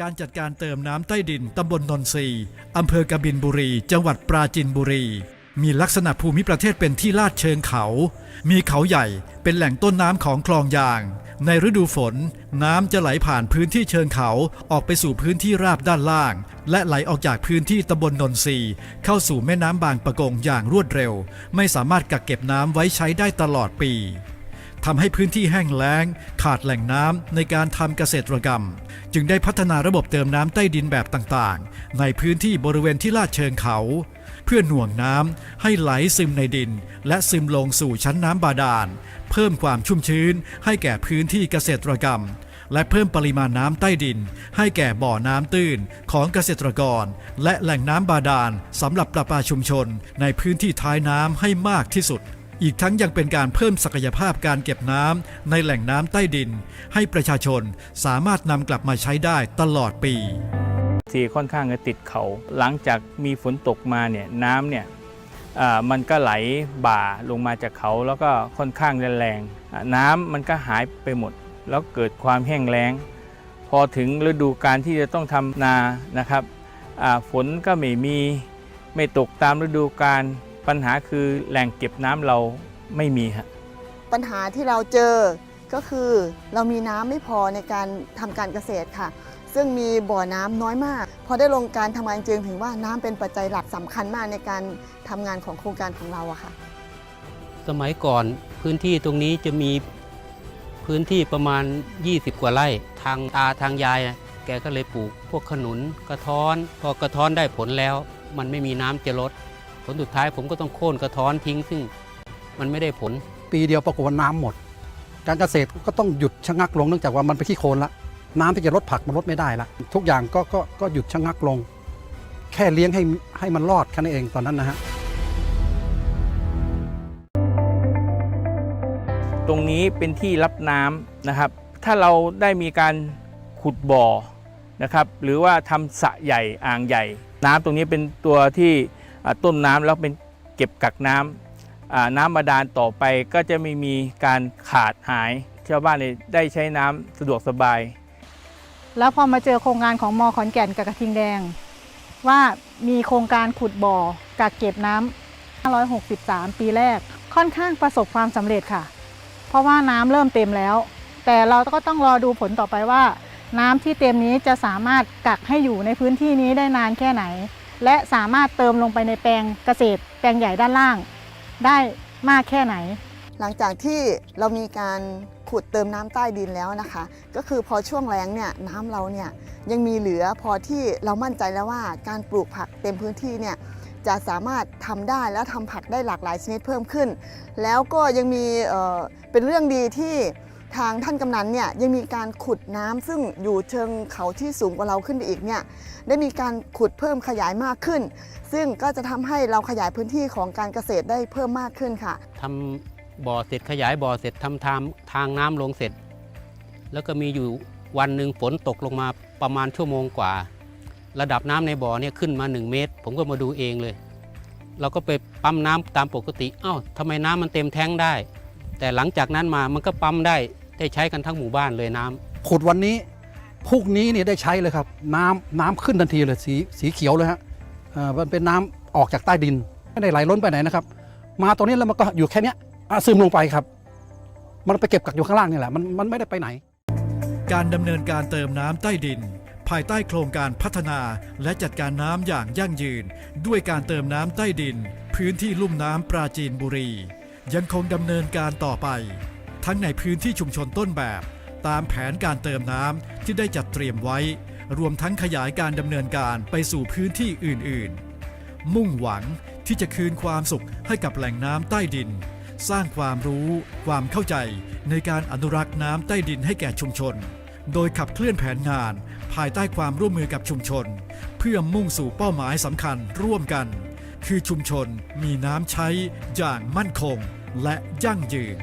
การจัดการเติมน้ำใต้ดินตำบลนนทรีอำเภอกบินบุรี จังหวัดปราจินบุรี มีลักษณะภูมิประเทศเป็นที่ลาดเชิงเขา มีเขาใหญ่เป็นแหล่งต้นน้ำของคลองยาง ในฤดูฝน น้ำจะไหลผ่านพื้นที่เชิงเขาออกไปสู่พื้นที่ราบด้านล่าง และไหลออกจากพื้นที่ตำบลนนทรีเข้าสู่แม่น้ำบางปะกงอย่างรวดเร็ว ไม่สามารถกักเก็บน้ำไว้ใช้ได้ตลอดปี ทำให้พื้นที่แห้งแล้ง ขาดแหล่งน้ำในการทำเกษตรกรรม จึงได้พัฒนาระบบเติมน้ำใต้ดินแบบต่างๆ ในพื้นที่บริเวณที่ลาดเชิงเขา เพื่อหน่วงน้ำให้ไหลซึมในดิน และซึมลงสู่ชั้นน้ำบาดาล เพิ่มความชุ่มชื้นให้แก่พื้นที่เกษตรกรรมและเพิ่มปริมาณน้ำใต้ดิน ให้แก่บ่อน้ำตื้นของเกษตรกร และแหล่งน้ำบาดาลสำหรับประปาชุมชนในพื้นที่ท้ายน้ำให้มากที่สุด อีกทั้งยังเป็นการเพิ่มศักยภาพการเก็บน้ำในแหล่งน้ำใต้ดิน ให้ประชาชนสามารถนำกลับมาใช้ได้ตลอดปีที่ค่อนข้างจะติดเขา หลังจากมีฝนตกมาเนี่ยน้ำเนี่ยมันก็ไหลบ่าลงมาจากเขา แล้วก็ค่อนข้างแรงน้ำมันก็หายไปหมด แล้วเกิดความแห้งแล้ง พอถึงฤดูการที่จะต้องทำนานะครับฝนก็ไม่มีไม่ตกตามฤดูกาล ปัญหาคือแหล่งเก็บน้ำเราไม่มีฮะปัญหาที่เราเจอก็คือเรามีน้ำไม่พอในการทำการเกษตรค่ะ ซึ่งมีบ่อน้ำน้อยมาก พอได้ลงการทำงานจริงถึงว่าน้ำเป็นปัจจัยหลักสำคัญมากในการทำงานของโครงการของเราอะค่ะ สมัยก่อนพื้นที่ตรงนี้จะมีพื้นที่ประมาณ 20 กว่าไร่ ทางตาทางยายอะแกก็เลยปลูก พวกขนุนกระท้อน พอกระท้อนได้ผลแล้ว มันไม่มีน้ำจะลดผ ลสุดท้ายผมก็ต้องโค่นกระท้อนทิ้ง ซึ่งมันไม่ได้ผล ปีเดียวปรากฏว่าน้ำหมด การเกษตรก็ต้องหยุดชะงักลงเนื่องจากว่ามันไปขี้โคลนละน้ำที่จะลดผักมันลดไม่ได้ละทุกอย่างก็ก็ก็หยุดชะงักลง แค่เลี้ยงให้ให้มันรอดแค่นั้นเองตอนนั้นนะฮะตรงนี้เป็นที่รับน้ำนะครับ ถ้าเราได้มีการขุดบ่อนะครับ หรือว่าทำสระใหญ่อ่างใหญ่ น้ำตรงนี้เป็นตัวที่อ่า ต้นน้ำแล้วเป็นเก็บกักน้ำอ่าน้ำบาดาลต่อไปก็จะไม่มีการขาดหายชาวบ้านได้ใช้น้ำสะดวกสบาย แล้วพอมาเจอโครงงานของมอขอนแก่นกับกระทิงแดง ว่ามีโครงการขุดบ่อกักเก็บน้ำ563 ปีแรกค่อนข้างประสบความสำเร็จค่ะ เพราะว่าน้ำเริ่มเต็มแล้ว แต่เราก็ต้องรอดูผลต่อไปว่า น้ำที่เต็มนี้จะสามารถกักให้อยู่ในพื้นที่นี้ได้นานแค่ไหน และสามารถเติมลงไปในแปลงเกษตร แปลงใหญ่ด้านล่าง ได้มากแค่ไหน หลังจากที่เรามีการขุดเติมน้ำใต้ดินแล้วนะคะ ก็คือพอช่วงแล้งเนี่ยน้ำเราเนี่ยยังมีเหลือพอที่เรามั่นใจแล้วว่าการปลูกผักเต็มพื้นที่เนี่ยจะสามารถทำได้และทำผักได้หลากหลายชนิดเพิ่มขึ้น แล้วก็ยังมีเป็นเรื่องดีที่ ทางท่านกำนันเนี่ยยังมีการขุดน้ำซึ่งอยู่เชิงเขาที่สูงกว่าเราขึ้นไปอีกเนี่ยได้มีการขุดเพิ่มขยายมากขึ้น ซึ่งก็จะทำให้เราขยายพื้นที่ของการเกษตรได้เพิ่มมากขึ้นค่ะทำบ่อเสร็จขยายบ่อเสร็จทำทางทางน้ำลงเสร็จ แล้วก็มีอยู่วันหนึ่งฝนตกลงมาประมาณชั่วโมงกว่า ระดับน้ำในบ่อเนี่ยขึ้นมา 1 เมตร ผมก็มาดูเองเลย เราก็ไปปั๊มน้ำตามปกติเอ้าทำไมน้ำมันเต็มแท้งได้ แต่หลังจากนั้นมามันก็ปั๊มได้ได้ใช้กันทั้งหมู่บ้านเลยน้ำขุดวันนี้พรุ่งนี้เนี่ยได้ใช้เลยครับ น้ำน้ำขึ้นทันทีเลยสีสีเขียวเลยฮะเอ่อมันเป็นน้ำออกจากใต้ดินไม่ได้ไหลล้นไปไหนนะครับ มาตรงนี้แล้วมันก็อยู่แค่เนี้ยอะซึมลงไปครับ มันไปเก็บกักอยู่ข้างล่างนี่แหละมันมันไม่ได้ไปไหน การดำเนินการเติมน้ำใต้ดิน ภายใต้โครงการพัฒนาและจัดการน้ำอย่างยั่งยืน ด้วยการเติมน้ำใต้ดิน พื้นที่ลุ่มน้ำปราจีนบุรี ยังคงดำเนินการต่อไป ทั้งในพื้นที่ชุมชนต้นแบบ ตามแผนการเติมน้ำที่ได้จัดเตรียมไว้ รวมทั้งขยายการดำเนินการไปสู่พื้นที่อื่น ๆ มุ่งหวังที่จะคืนความสุขให้กับแหล่งน้ำใต้ดิน สร้างความรู้ ความเข้าใจในการอนุรักษ์น้ำใต้ดินให้แก่ชุมชน โดยขับเคลื่อนแผนงาน ภายใต้ความร่วมมือกับชุมชน เพื่อมุ่งสู่เป้าหมายสำคัญร่วมกัน คือชุมชนมีน้ำใช้อย่างมั่นคง และยั่งยืน